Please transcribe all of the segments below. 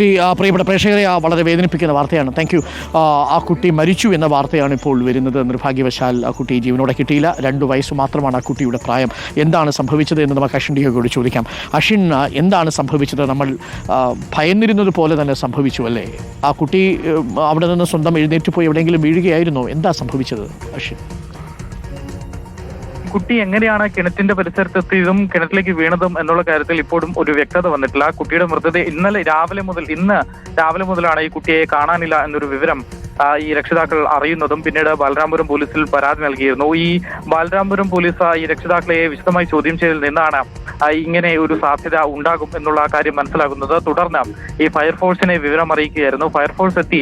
പ്രിയപ്പെട്ട പ്രേക്ഷകരെ ആ വളരെ വേദനിപ്പിക്കുന്ന വാർത്തയാണ്. താങ്ക് യു ആ, കുട്ടി മരിച്ചു എന്ന വാർത്തയാണ് ഇപ്പോൾ വരുന്നത്. നിർഭാഗ്യവശാൽ ആ കുട്ടി ജീവനോടെ കിട്ടിയില്ല. രണ്ട് വയസ്സ് മാത്രമാണ് ആ കുട്ടിയുടെ പ്രായം. എന്താണ് സംഭവിച്ചത് എന്ന് നമുക്ക് അഷിൻഡിയോട് ചോദിക്കാം. അഷിൻ എന്താണ് സംഭവിച്ചത്? നമ്മൾ ഭയന്നിരുന്നത് പോലെ തന്നെ സംഭവിച്ചു അല്ലേ? ആ കുട്ടി അവിടെ നിന്ന് സ്വന്തം എഴുന്നേറ്റ് പോയി എവിടെയെങ്കിലും വീഴുകയായിരുന്നോ? എന്താ സംഭവിച്ചത് അഷിൻ കുട്ടി എങ്ങനെയാണ് കിണറ്റിന്റെ പരിസരത്തെത്തിയതും കിണറ്റിലേക്ക് വീണതും എന്നുള്ള കാര്യത്തിൽ ഇപ്പോഴും ഒരു വ്യക്തത വന്നിട്ടില്ല. കുട്ടിയുടെ മൃതദേഹം ഇന്നലെ രാവിലെ മുതൽ ഇന്ന് രാവിലെ മുതലാണ് ഈ കുട്ടിയെ കാണാനില്ല എന്നൊരു വിവരം ഈ രക്ഷിതാക്കൾ അറിയുന്നതും പിന്നീട് ബാലരാമപുരം പോലീസിൽ പരാതി നൽകിയിരുന്നു. ഈ ബാലരാമപുരം പോലീസ് ഈ രക്ഷിതാക്കളെ വിശദമായി ചോദ്യം ചെയ്തതിൽ നിന്നാണ് ഇങ്ങനെ ഒരു സാധ്യത ഉണ്ടാകും എന്നുള്ള കാര്യം മനസ്സിലാകുന്നത്. തുടർന്ന് ഈ ഫയർഫോഴ്സിനെ വിവരം അറിയിക്കുകയായിരുന്നു. ഫയർഫോഴ്സ് എത്തി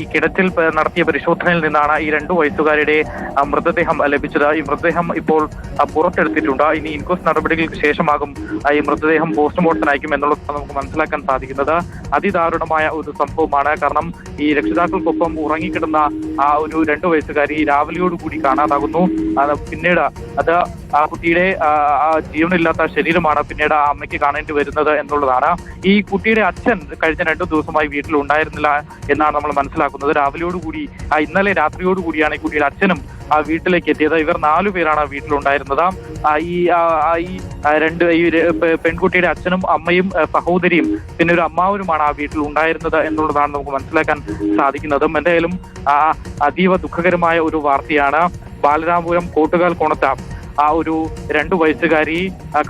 ഈ കിണറ്റിൽ നടത്തിയ പരിശോധനയിൽ നിന്നാണ് ഈ രണ്ടു വയസ്സുകാരുടെ മൃതദേഹം ലഭിച്ചത്. ഈ മൃതദേഹം ഇപ്പോൾ പുറത്തെടുത്തിട്ടുണ്ട്. ഇനി ഇൻക്വസ്റ്റ് നടപടികൾക്ക് ശേഷമാകും ഈ മൃതദേഹം പോസ്റ്റ്മോർട്ടം അയക്കും എന്നുള്ളതാണ് നമുക്ക് മനസ്സിലാക്കാൻ സാധിക്കുന്നത്. അതിദാരുണമായ ഒരു സംഭവമാണ്. കാരണം ഈ രക്ഷിതാക്കൾക്കൊപ്പം ഉറങ്ങിക്കിടന്ന ആ ഒരു രണ്ടു വയസ്സുകാരി രാവിലെയോടുകൂടി കാണാതാകുന്നു. പിന്നീട് അത് ആ കുട്ടിയുടെ ആ, ജീവനില്ലാത്ത ശരീരമാണ് പിന്നീട് ആ അമ്മയ്ക്ക് കാണേണ്ടി വരുന്നത് എന്നുള്ളതാണ്. ഈ കുട്ടിയുടെ അച്ഛൻ കഴിഞ്ഞ രണ്ടു ദിവസമായി വീട്ടിൽ ഉണ്ടായിരുന്നില്ല എന്നാണ് നമ്മൾ മനസ്സിലാക്കുന്നത്. രാവിലെയോടുകൂടി ഇന്നലെ രാത്രിയോടുകൂടിയാണ് ഈ കുട്ടിയുടെ അച്ഛനും ആ വീട്ടിലേക്ക് എത്തിയത്. ഇവർ നാലു പേരാണ് ആ വീട്ടിലുണ്ടായിരുന്നത്. ഈ ഈ രണ്ട് ഈ പെൺകുട്ടിയുടെ അച്ഛനും അമ്മയും സഹോദരിയും പിന്നെ ഒരു അമ്മാവനുമാണ് ആ വീട്ടിൽ ഉണ്ടായിരുന്നത് എന്നുള്ളതാണ് നമുക്ക് മനസ്സിലാക്കാൻ സാധിക്കുന്നത്. എന്തായാലും അതീവ ദുഃഖകരമായ ഒരു വാർത്തയാണ്. ബാലരാമപുരം കോട്ടുകാൽ കൊണത്ത ആ ഒരു രണ്ടു വയസ്സുകാരി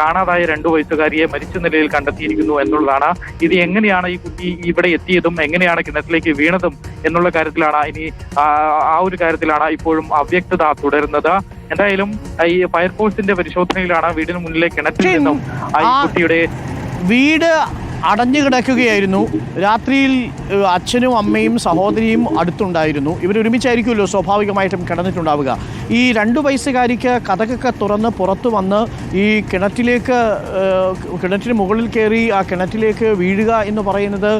കാണാതായ രണ്ടു വയസ്സുകാരിയെ മരിച്ച നിലയിൽ കണ്ടെത്തിയിരിക്കുന്നു എന്നുള്ളതാണ്. ഇത് എങ്ങനെയാണ് ഈ കുട്ടി ഇവിടെ എത്തിയതും എങ്ങനെയാണ് കിണറ്റിലേക്ക് വീണതും എന്നുള്ള കാര്യത്തിലാണ് ഇനി ആ, ഒരു കാര്യത്തിലാണ് ഇപ്പോഴും അവ്യക്തത തുടരുന്നത്. എന്തായാലും ഈ ഫയർഫോഴ്സിന്റെ പരിശോധനയിലാണ് വീടിന് മുന്നിലെ കിണറ്റിൽ നിന്നും ആ- കുട്ടിയുടെ വീട് അടഞ്ഞു കിടക്കുകയായിരുന്നു രാത്രിയിൽ അച്ഛനും അമ്മയും സഹോദരിയും അടുത്തുണ്ടായിരുന്നു. ഇവരൊരുമിച്ചായിരിക്കുമല്ലോ സ്വാഭാവികമായിട്ടും കിടന്നിട്ടുണ്ടാവുക. ഈ രണ്ടു വയസ്സുകാരിക്ക് കഥകൊക്കെ തുറന്ന് പുറത്തു വന്ന് ഈ കിണറ്റിലേക്ക് കിണറ്റിന് മുകളിൽ കയറി ആ കിണറ്റിലേക്ക് വീഴുക എന്ന് പറയുന്നത്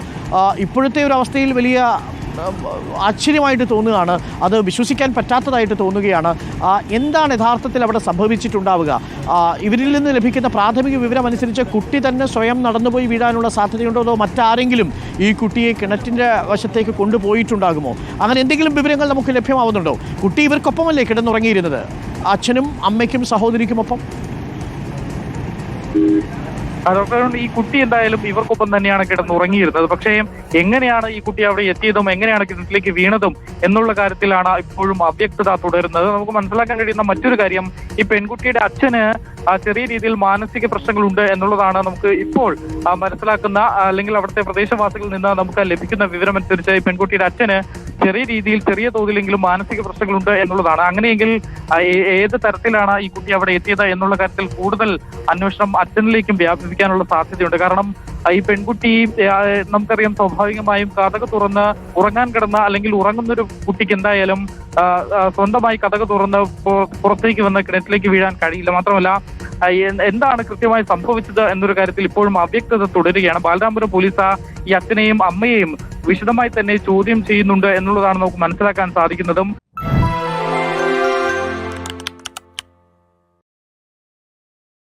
ഇപ്പോഴത്തെ ഒരു അവസ്ഥയിൽ വലിയ ആശ്ചര്യമായിട്ട് തോന്നുകയാണ്. അത് വിശ്വസിക്കാൻ പറ്റാത്തതായിട്ട് തോന്നുകയാണ്. എന്താണ് യഥാർത്ഥത്തിൽ അവിടെ സംഭവിച്ചിട്ടുണ്ടാവുക? ഇവരിൽ നിന്ന് ലഭിക്കുന്ന പ്രാഥമിക വിവരം അനുസരിച്ച് കുട്ടി തന്നെ സ്വയം നടന്നുപോയി വീഴാനുള്ള സാധ്യതയുണ്ടോ അതോ മറ്റാരെങ്കിലും ഈ കുട്ടിയെ കിണറ്റിന്റെ വശത്തേക്ക് കൊണ്ടുപോയിട്ടുണ്ടാകുമോ? അങ്ങനെ എന്തെങ്കിലും വിവരങ്ങൾ നമുക്ക് ലഭ്യമാവുന്നുണ്ടോ? കുട്ടി ഇവർക്കൊപ്പമല്ലേ കിടന്നുറങ്ങിയിരുന്നത്? അച്ഛനും അമ്മയ്ക്കും സഹോദരിക്കുമൊപ്പം? അതുകൊണ്ട് ഈ കുട്ടി എന്തായാലും ഇവർക്കൊപ്പം തന്നെയാണ് കിടന്ന് ഉറങ്ങിയിരുന്നത്. പക്ഷേ എങ്ങനെയാണ് ഈ കുട്ടി അവിടെ എത്തിയതും എങ്ങനെയാണ് കിണറ്റിലേക്ക് വീണതും എന്നുള്ള കാര്യത്തിലാണ് ഇപ്പോഴും അവ്യക്തത തുടരുന്നത്. നമുക്ക് മനസ്സിലാക്കാൻ കഴിയുന്ന മറ്റൊരു കാര്യം ഈ പെൺകുട്ടിയുടെ അച്ഛന് ചെറിയ രീതിയിൽ മാനസിക പ്രശ്നങ്ങളുണ്ട് എന്നുള്ളതാണ് നമുക്ക് ഇപ്പോൾ മനസ്സിലാക്കുന്ന അല്ലെങ്കിൽ അവിടുത്തെ പ്രദേശവാസികളിൽ നിന്ന് നമുക്ക് ലഭിക്കുന്ന വിവരം അനുസരിച്ച് ഈ പെൺകുട്ടിയുടെ അച്ഛന് ചെറിയ രീതിയിൽ ചെറിയ തോതിലെങ്കിലും മാനസിക പ്രശ്നങ്ങളുണ്ട് എന്നുള്ളതാണ്. അങ്ങനെയെങ്കിൽ ഏത് തരത്തിലാണ് ഈ കുട്ടി അവിടെ എത്തിയത് എന്നുള്ള കാര്യത്തിൽ കൂടുതൽ അന്വേഷണം അച്ഛനിലേക്കും വ്യാപിപ്പിക്കാനുള്ള സാധ്യതയുണ്ട്. കാരണം ഈ പെൺകുട്ടി നമുക്കറിയാം സ്വാഭാവികമായും കഥക തുറന്ന് ഉറങ്ങാൻ കിടന്ന അല്ലെങ്കിൽ ഉറങ്ങുന്ന ഒരു കുട്ടിക്ക് എന്തായാലും സ്വന്തമായി കഥക തുറന്ന് പുറത്തേക്ക് വന്ന് കിണറ്റിലേക്ക് വീഴാൻ കഴിയില്ല. മാത്രമല്ല എന്താണ് കൃത്യമായി സംഭവിച്ചത് എന്നൊരു കാര്യത്തിൽ ഇപ്പോഴും അവ്യക്തത തുടരുകയാണ്. ബാലരാമപുരം പോലീസ് ഈ അച്ഛനെയും അമ്മയെയും വിശദമായി തന്നെ ചോദ്യം ചെയ്യുന്നുണ്ട് എന്നുള്ളതാണ് നമുക്ക് മനസ്സിലാക്കാൻ സാധിക്കുന്നതും.